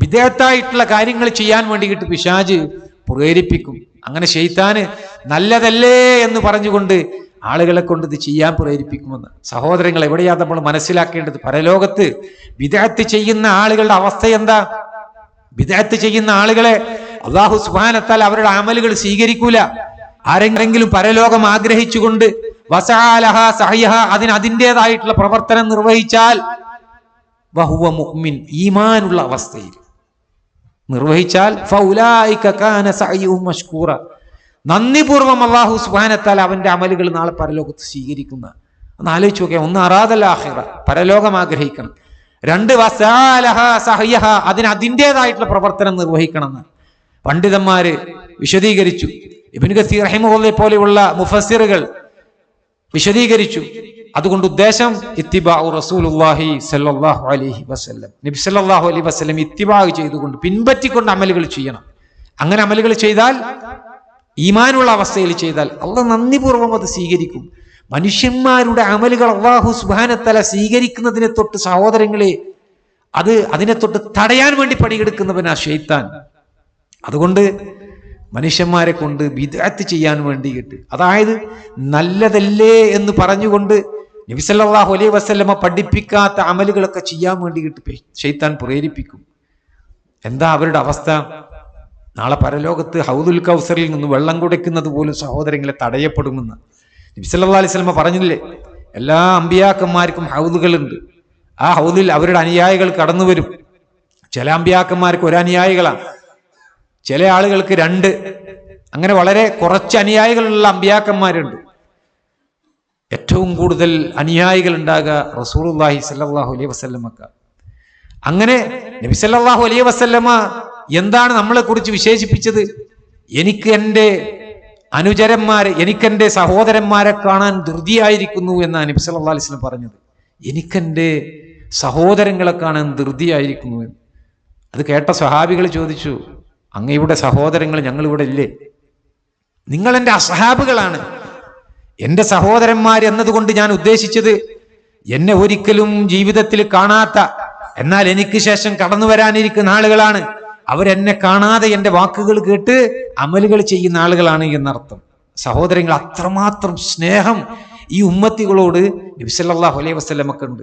വിദേഹത്തായിട്ടുള്ള കാര്യങ്ങൾ ചെയ്യാൻ വേണ്ടിയിട്ട് പിശാജ് പ്രേരിപ്പിക്കും. അങ്ങനെ ഷെയ്ത്താന് നല്ലതല്ലേ എന്ന് പറഞ്ഞുകൊണ്ട് ആളുകളെ കൊണ്ട് ഇത് ചെയ്യാൻ പ്രേരിപ്പിക്കുമെന്ന്. സഹോദരങ്ങൾ എവിടെയാ നമ്മൾ മനസ്സിലാക്കേണ്ടത്? പരലോകത്ത് വിദേഹത്ത് ചെയ്യുന്ന ആളുകളുടെ അവസ്ഥ എന്താ? വിദേഹത്ത് ചെയ്യുന്ന ആളുകളെ അള്ളാഹു സുബാനത്താൽ അവരുടെ അമലുകൾ സ്വീകരിക്കൂല. ആരെങ്കിലും പരലോകം ആഗ്രഹിച്ചുകൊണ്ട് വസാലഹ സഹയഹ അതിന് അതിന്റെതായിട്ടുള്ള പ്രവർത്തനം നിർവഹിച്ചാൽ വഹുവ മുഅ്മിൻ ഈമാനുള്ള അവസ്ഥയിൽ. നിർവഹിച്ചാൽ മഷ്കൂറ. നന്ദിപൂർവം അള്ളാഹു സുബാനത്താൽ അവന്റെ അമലുകൾ നാളെ പരലോകത്ത് സ്വീകരിക്കുന്ന. ഒന്ന് ആലോചിച്ച് നോക്കിയാൽ ഒന്ന് അറാതല്ല ആഹിറ പരലോകം ആഗ്രഹിക്കണം. രണ്ട് വസാലഹ സഹയഹ അതിന് അതിന്റെതായിട്ടുള്ള പ്രവർത്തനം നിർവഹിക്കണം എന്ന് പണ്ഡിതന്മാര് വിശദീകരിച്ചു. ഇബിൻ ഗസീർ റഹിമുള്ളെ പോലെയുള്ള മുഫസിറുകൾ വിശദീകരിച്ചു. അതുകൊണ്ട് ഉദ്ദേശം ഇത്തിബാഉ റസൂലുള്ളാഹി സല്ലല്ലാഹു അലൈഹി വസല്ലം. നബി സല്ലല്ലാഹു അലൈഹി വസല്ലം ഇത്തിബാഗ് ചെയ്തുകൊണ്ട് പിൻപറ്റിക്കൊണ്ട് അമലുകൾ ചെയ്യണം. അങ്ങനെ അമലുകൾ ചെയ്താൽ ഈമാനുള്ള അവസ്ഥയിൽ ചെയ്താൽ അള്ള നന്ദിപൂർവം അത് സ്വീകരിക്കും. മനുഷ്യന്മാരുടെ അമലുകൾ അള്ളാഹു സുബാനത്തല സ്വീകരിക്കുന്നതിനെ തൊട്ട് സഹോദരങ്ങളെ അത് അതിനെ തൊട്ട് തടയാൻ വേണ്ടി പണിയെടുക്കുന്നവനാ ഷെയ്ത്താൻ അതുകൊണ്ട് മനുഷ്യന്മാരെ കൊണ്ട് വിദഗ്ധ ചെയ്യാൻ വേണ്ടിയിട്ട് അതായത് നല്ലതല്ലേ എന്ന് പറഞ്ഞുകൊണ്ട് നബിസല്ലാഹു അലൈഹി വസ്ലമ പഠിപ്പിക്കാത്ത അമലുകളൊക്കെ ചെയ്യാൻ വേണ്ടിയിട്ട് ഷെയ്ത്താൻ പ്രേരിപ്പിക്കും. എന്താ അവരുടെ അവസ്ഥ? നാളെ പരലോകത്ത് ഹൗദുൽ കൗസറിൽ നിന്ന് വെള്ളം കുടിക്കുന്നത് പോലും സഹോദരങ്ങളെ തടയപ്പെടുമെന്ന് നബിസല്ലാ അലൈഹി സ്വലമ പറഞ്ഞില്ലേ? എല്ലാ അമ്പിയാക്കന്മാർക്കും ഹൗദുകളുണ്ട്. ആ ഹൗദിൽ അവരുടെ അനുയായികൾ കടന്നു വരും. ചില അമ്പിയാക്കന്മാർക്ക് ഒരു ചില ആളുകൾക്ക് രണ്ട്. അങ്ങനെ വളരെ കുറച്ച് അനുയായികളുള്ള അമ്പിയാക്കന്മാരുണ്ട്. ഏറ്റവും കൂടുതൽ അനുയായികൾ ഉണ്ടാകുക റസൂലുല്ലാഹി സല്ലാഹു അലൈഹി വസ്ല്ലമക്ക. അങ്ങനെ നബി സല്ലാഹു അലൈഹി വസല്ലമ എന്താണ് നമ്മളെ കുറിച്ച് വിശേഷിപ്പിച്ചത്? എനിക്ക് എന്റെ അനുചരന്മാരെ എനിക്കെന്റെ സഹോദരന്മാരെ കാണാൻ ധൃതിയായിരിക്കുന്നു എന്നാണ് നബി സല്ലാ അലൈഹി വസ്ലം പറഞ്ഞത്. എനിക്കെന്റെ സഹോദരങ്ങളെ കാണാൻ ധൃതിയായിരിക്കുന്നു എന്ന്. അത് കേട്ട സ്വഹാബികൾ ചോദിച്ചു അങ്ങയുടെ സഹോദരങ്ങൾ ഞങ്ങളിവിടെ ഇല്ലേ? നിങ്ങളെന്റെ അസഹാബുകളാണ്. എന്റെ സഹോദരന്മാർ എന്നതുകൊണ്ട് ഞാൻ ഉദ്ദേശിച്ചത് എന്നെ ഒരിക്കലും ജീവിതത്തിൽ കാണാത്ത എന്നാൽ എനിക്ക് ശേഷം കടന്നു വരാനിരിക്കുന്ന ആളുകളാണ്. അവരെന്നെ കാണാതെ എന്റെ വാക്കുകൾ കേട്ട് അമലുകൾ ചെയ്യുന്ന ആളുകളാണ് എന്നർത്ഥം. സഹോദരങ്ങൾ അത്രമാത്രം സ്നേഹം ഈ ഉമ്മത്തികളോട് നബിസല്ലാഹു അലൈഹി വസ്ലമൊക്കെ ഉണ്ട്.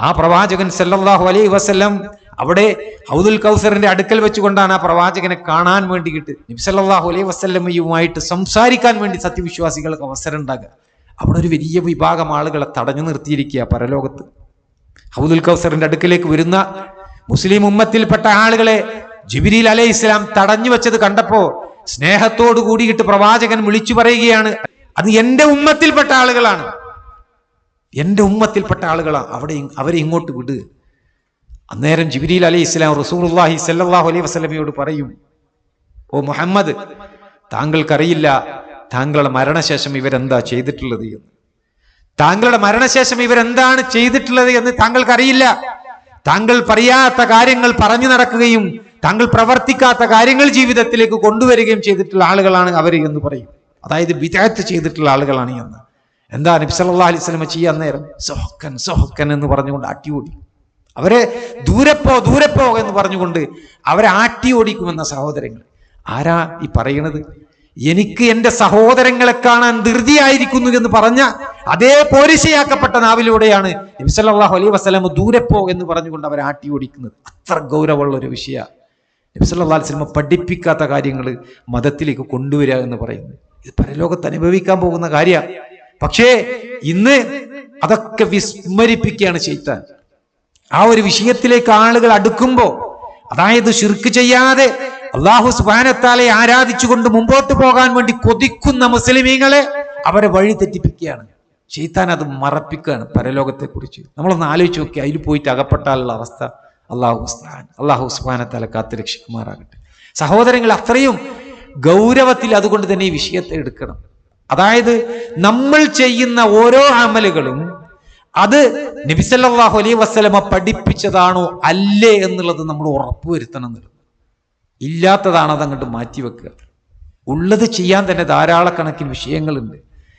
ആ പ്രവാചകൻ സല്ലാഹു അലൈ വസല്ലം അവിടെ ഹൗദുൽ കൗസറിന്റെ അടുക്കൽ വെച്ചുകൊണ്ടാണ് ആ പ്രവാചകനെ കാണാൻ വേണ്ടിയിട്ട് നബ്സല്ലാഹു അലൈഹി വസല്ലമ്മയുമായിട്ട് സംസാരിക്കാൻ വേണ്ടി സത്യവിശ്വാസികൾക്ക് അവസരം ഉണ്ടാകുക അവിടെ ഒരു വലിയ വിഭാഗം ആളുകളെ തടഞ്ഞു നിർത്തിയിരിക്കുക പരലോകത്ത്. ഹൗദുൽ കൗസറിന്റെ അടുക്കലേക്ക് വരുന്ന മുസ്ലിം ഉമ്മത്തിൽപ്പെട്ട ആളുകളെ ജിബിരിൽ അലൈഹി ഇസ്ലാം തടഞ്ഞു വെച്ചത് കണ്ടപ്പോ സ്നേഹത്തോടു കൂടിയിട്ട് പ്രവാചകൻ വിളിച്ചു പറയുകയാണ് അത് എന്റെ ഉമ്മത്തിൽപ്പെട്ട ആളുകളാണ്. എന്റെ ഉമ്മത്തിൽപ്പെട്ട ആളുകളാണ് അവിടെ അവരെ ഇങ്ങോട്ട് വിട്. അന്നേരം ജിബിരിൽ അലി ഇസ്ലാം റസൂലുള്ളാഹി സല്ലാഹു അലൈഹി വസ്ലമയോട് പറയും ഓ മുഹമ്മദ് താങ്കൾക്കറിയില്ല താങ്കളുടെ മരണശേഷം ഇവരെന്താ ചെയ്തിട്ടുള്ളത് എന്ന്. താങ്കളുടെ മരണശേഷം ഇവരെന്താണ് ചെയ്തിട്ടുള്ളത് എന്ന് താങ്കൾക്കറിയില്ല. താങ്കൾ പറയാത്ത കാര്യങ്ങൾ പറഞ്ഞു നടക്കുകയും താങ്കൾ പ്രവർത്തിക്കാത്ത കാര്യങ്ങൾ ജീവിതത്തിലേക്ക് കൊണ്ടുവരികയും ചെയ്തിട്ടുള്ള ആളുകളാണ് അവർ എന്ന് പറയും. അതായത് വിദഗ്ധ ചെയ്തിട്ടുള്ള ആളുകളാണ് എന്ന്. എന്താ നബി സല്ലല്ലാഹു അലൈഹി വസല്ലം ചെയ്യാൻ നേരം സൊഹക്കൻ സൊഹക്കൻ എന്ന് പറഞ്ഞുകൊണ്ട് ആട്ടി ഓടി. അവരെ ദൂരപ്പോ ദൂരപ്പോ എന്ന് പറഞ്ഞുകൊണ്ട് അവരെ ആട്ടി ഓടിക്കുമെന്ന സഹോദരങ്ങൾ. ആരാ ഈ പറയണത്? എനിക്ക് എന്റെ സഹോദരങ്ങളെ കാണാൻ ധൃതിയായിരിക്കുന്നു എന്ന് പറഞ്ഞ അതേ പോരിശയാക്കപ്പെട്ട നാവിലൂടെയാണ് നബിസല്ലാഹു അലൈഹി വസ്ലമ ദൂരപ്പോ എന്ന് പറഞ്ഞുകൊണ്ട് അവരെ ആട്ടി ഓടിക്കുന്നത്. അത്ര ഗൗരവമുള്ള ഒരു വിഷയ നബിസല്ലാ അലിസ്ലമ പഠിപ്പിക്കാത്ത കാര്യങ്ങൾ മതത്തിലേക്ക് കൊണ്ടുവരിക എന്ന് പറയുന്നത്. ഇത് പരലോകത്ത് അനുഭവിക്കാൻ പോകുന്ന കാര്യ. പക്ഷേ ഇന്ന് അതൊക്കെ വിസ്മരിപ്പിക്കുകയാണ് ചെയ്താൻ ആ ഒരു വിഷയത്തിലേക്ക് ആളുകൾ അടുക്കുമ്പോ അതായത് ഷിർക്ക് ചെയ്യാതെ അള്ളാഹു സുബാനത്താലെ ആരാധിച്ചുകൊണ്ട് മുമ്പോട്ട് പോകാൻ വേണ്ടി കൊതിക്കുന്ന മുസ്ലിമീങ്ങളെ അവരെ വഴി തെറ്റിപ്പിക്കുകയാണ്. ചെയ്താൻ അത് മറപ്പിക്കുകയാണ് പരലോകത്തെ കുറിച്ച് നമ്മളൊന്ന് ആലോചിച്ച് നോക്കി അതിൽ പോയിട്ട് അകപ്പെട്ടാലുള്ള അവസ്ഥ അള്ളാഹു അള്ളാഹു സുബാനത്താലെ കാത്തു രക്ഷിക്കുമാറാകട്ടെ. സഹോദരങ്ങൾ അത്രയും ഗൗരവത്തിൽ അതുകൊണ്ട് തന്നെ ഈ വിഷയത്തെ എടുക്കണം. അതായത് നമ്മൾ ചെയ്യുന്ന ഓരോ അമലുകളും അത് നബിസല്ലാഹു അലൈ വസ്ലമ പഠിപ്പിച്ചതാണോ അല്ലേ എന്നുള്ളത് നമ്മൾ ഉറപ്പുവരുത്തണം എന്നുള്ളത്. ഇല്ലാത്തതാണ് അതങ്ങോട്ട് മാറ്റിവെക്കുക. ഉള്ളത് ചെയ്യാൻ തന്നെ ധാരാളക്കണക്കിന് വിഷയങ്ങളുണ്ട്.